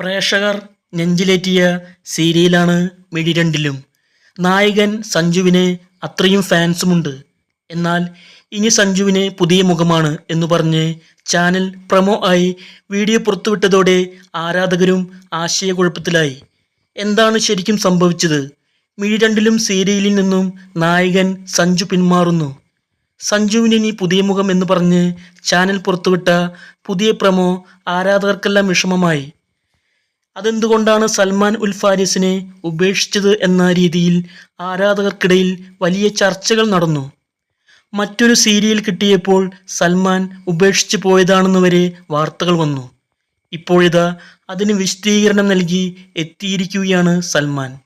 പ്രേക്ഷകർ നെഞ്ചിലേറ്റിയ സീരിയലാണ് മിഴി രണ്ടിലും. നായകൻ സഞ്ജുവിന് അത്രയും ഫാൻസുമുണ്ട്. എന്നാൽ ഇനി സഞ്ജുവിന് പുതിയ മുഖമാണ് എന്ന് പറഞ്ഞ് ചാനൽ പ്രമോ ആയി വീഡിയോ പുറത്തുവിട്ടതോടെ ആരാധകരും ആശയക്കുഴപ്പത്തിലായി. എന്താണ് ശരിക്കും സംഭവിച്ചത്? മിഴി രണ്ടിലും സീരിയലിൽ നിന്നും നായകൻ സഞ്ജു പിന്മാറുന്നു. സഞ്ജുവിന് ഇനി പുതിയ മുഖം എന്ന് പറഞ്ഞ് ചാനൽ പുറത്തുവിട്ട പുതിയ പ്രമോ ആരാധകർക്കെല്ലാം വിഷമമായി. അതെന്തുകൊണ്ടാണ് സൽമാൻ ഉൽ ഫാരിസിനെ ഉപേക്ഷിച്ചത് എന്ന രീതിയിൽ ആരാധകർക്കിടയിൽ വലിയ ചർച്ചകൾ നടന്നു? മറ്റൊരു സീരിയൽ കിട്ടിയപ്പോൾ സൽമാൻ ഉപേക്ഷിച്ചു പോയതാണെന്ന് വരെ വാർത്തകൾ വന്നു. ഇപ്പോഴിതാ അതിന് വിശദീകരണം നൽകി എത്തിയിരിക്കുകയാണ് സൽമാൻ.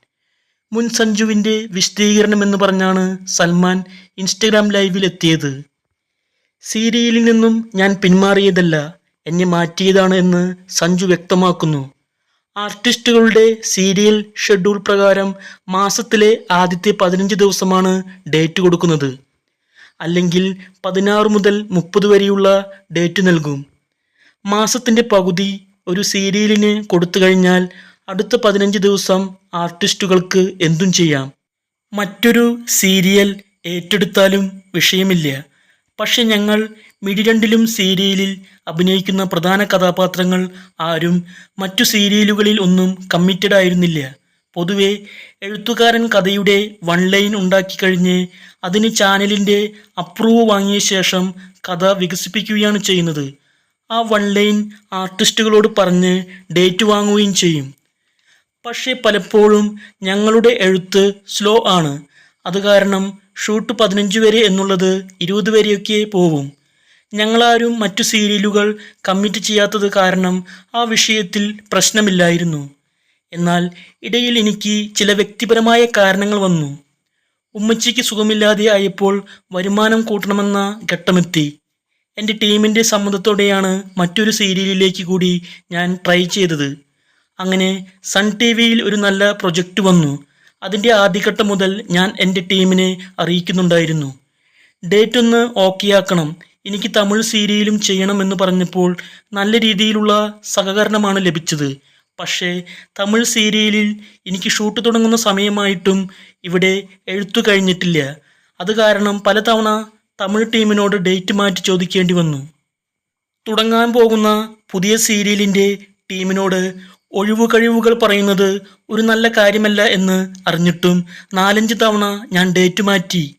മുൻ സഞ്ജുവിന്റെ വിശദീകരണം എന്ന് പറഞ്ഞാണ് സൽമാൻ ഇൻസ്റ്റഗ്രാം ലൈവിൽ എത്തിയത്. സീരിയലിൽ നിന്നും ഞാൻ പിന്മാറിയതല്ല എന്നെ മാറ്റിയതാണ് എന്ന് സഞ്ജു വ്യക്തമാക്കുന്നു. ആർട്ടിസ്റ്റുകളുടെ സീരിയൽ ഷെഡ്യൂൾ പ്രകാരം മാസത്തിലെ ആദ്യത്തെ പതിനഞ്ച് ദിവസമാണ് ഡേറ്റ് കൊടുക്കുന്നത്. അല്ലെങ്കിൽ പതിനാറ് മുതൽ മുപ്പത് വരെയുള്ള ഡേറ്റ് നൽകും. മാസത്തിന്റെ പകുതി ഒരു സീരിയലിന് കൊടുത്തു കഴിഞ്ഞാൽ അടുത്ത പതിനഞ്ച് ദിവസം ആർട്ടിസ്റ്റുകൾക്ക് എന്തും ചെയ്യാം. മറ്റൊരു സീരിയൽ ഏറ്റെടുത്താലും വിഷയമില്ല. പക്ഷെ ഞങ്ങൾ മിടിരണ്ടിലും സീരിയലിൽ അഭിനയിക്കുന്ന പ്രധാന കഥാപാത്രങ്ങൾ ആരും മറ്റു സീരിയലുകളിൽ ഒന്നും കമ്മിറ്റഡ് ആയിരുന്നില്ല. പൊതുവെ എഴുത്തുകാരൻ കഥയുടെ വൺ ലൈൻ ഉണ്ടാക്കി കഴിഞ്ഞ് അതിന് ചാനലിന്റെ അപ്രൂവ് വാങ്ങിയ ശേഷം കഥ വികസിപ്പിക്കുകയാണ് ചെയ്യുന്നത്. ആ വൺ ലൈൻ ആർട്ടിസ്റ്റുകളോട് പറഞ്ഞ് ഡേറ്റ് വാങ്ങുകയും ചെയ്യും. പക്ഷേ പലപ്പോഴും ഞങ്ങളുടെ എഴുത്ത് സ്ലോ ആണ്. അത് കാരണം ഷൂട്ട് പതിനഞ്ച് വരെ എന്നുള്ളത് ഇരുപത് വരെയൊക്കെ പോവും ഞങ്ങളാരും മറ്റു സീരിയലുകൾ കമ്മിറ്റ് ചെയ്യാത്തത് കാരണം ആ വിഷയത്തിൽ പ്രശ്നമില്ലായിരുന്നു. എന്നാൽ ഇടയിൽ എനിക്ക് ചില വ്യക്തിപരമായ കാരണങ്ങൾ വന്നു. ഉമ്മച്ചിക്ക് സുഖമില്ലാതെ ആയപ്പോൾ വരുമാനം കൂട്ടണമെന്ന ഘട്ടമെത്തി. എന്റെ ടീമിന്റെ സമ്മതത്തോടെയാണ് മറ്റൊരു സീരിയലിലേക്ക് കൂടി ഞാൻ ട്രൈ ചെയ്തത്. അങ്ങനെ സൺ ടി വിയിൽ ഒരു നല്ല പ്രൊജക്റ്റ് വന്നു. അതിന്റെ ആദ്യഘട്ടം മുതൽ ഞാൻ എന്റെ ടീമിനെ അറിയിക്കുന്നുണ്ടായിരുന്നു. ഡേറ്റ് ഒന്ന് ഓക്കെ ആക്കണം. എനിക്ക് തമിഴ് സീരിയലും ചെയ്യണമെന്ന് പറഞ്ഞപ്പോൾ നല്ല രീതിയിലുള്ള സഹകരണമാണ് ലഭിച്ചത്. പക്ഷേ തമിഴ് സീരിയലിൽ എനിക്ക് ഷൂട്ട് തുടങ്ങുന്ന സമയമായിട്ടും ഇവിടെ എഴുത്തു കഴിഞ്ഞിട്ടില്ല. അത് കാരണം പലതവണ തമിഴ് ടീമിനോട് ഡേറ്റ് മാറ്റി ചോദിക്കേണ്ടി വന്നു. തുടങ്ങാൻ പോകുന്ന പുതിയ സീരിയലിന്റെ ടീമിനോട് ഒഴിവു കഴിവുകൾ പറയുന്നത് ഒരു നല്ല കാര്യമല്ല എന്ന് അറിഞ്ഞിട്ടും നാലഞ്ച് തവണ ഞാൻ ഡേറ്റ് മാറ്റി.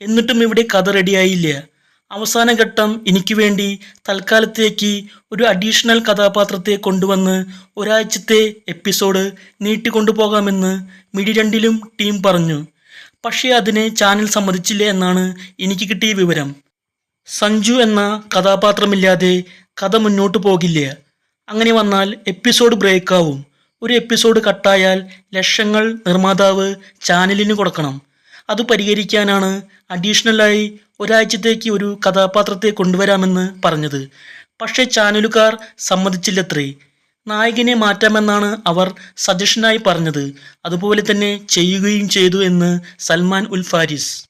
എന്നിട്ടും ഇവിടെ കഥ റെഡിയായില്ല അവസാന ഘട്ടം എനിക്ക് വേണ്ടി തൽക്കാലത്തേക്ക് ഒരു അഡീഷണൽ കഥാപാത്രത്തെ കൊണ്ടുവന്ന് ഒരാഴ്ചത്തെ എപ്പിസോഡ് നീട്ടിക്കൊണ്ടുപോകാമെന്ന് മിഡി രണ്ടിലും ടീം പറഞ്ഞു. പക്ഷേ അതിന് ചാനൽ സമ്മതിച്ചില്ല എന്നാണ് എനിക്ക് കിട്ടിയ വിവരം. സഞ്ജു എന്ന കഥാപാത്രമില്ലാതെ കഥ മുന്നോട്ട് പോകില്ല. അങ്ങനെ വന്നാൽ എപ്പിസോഡ് ബ്രേക്ക് ആവും. ഒരു എപ്പിസോഡ് കട്ടായാൽ ലക്ഷങ്ങൾ നിർമ്മാതാവ് ചാനലിന് കൊടുക്കണം. അത് പരിഹരിക്കാനാണ് അഡീഷണലായി ഒരാഴ്ചത്തേക്ക് ഒരു കഥാപാത്രത്തെ കൊണ്ടുവരാമെന്ന് പറഞ്ഞത്. പക്ഷേ ചാനലുകാർ സമ്മതിച്ചില്ലത്രേ. നായകനെ മാറ്റാമെന്നാണ് അവർ സജഷനായി പറഞ്ഞത്. അതുപോലെ തന്നെ ചെയ്യുകയും ചെയ്തു എന്ന് സൽമാൻ ഉൽ ഫാരിസ്.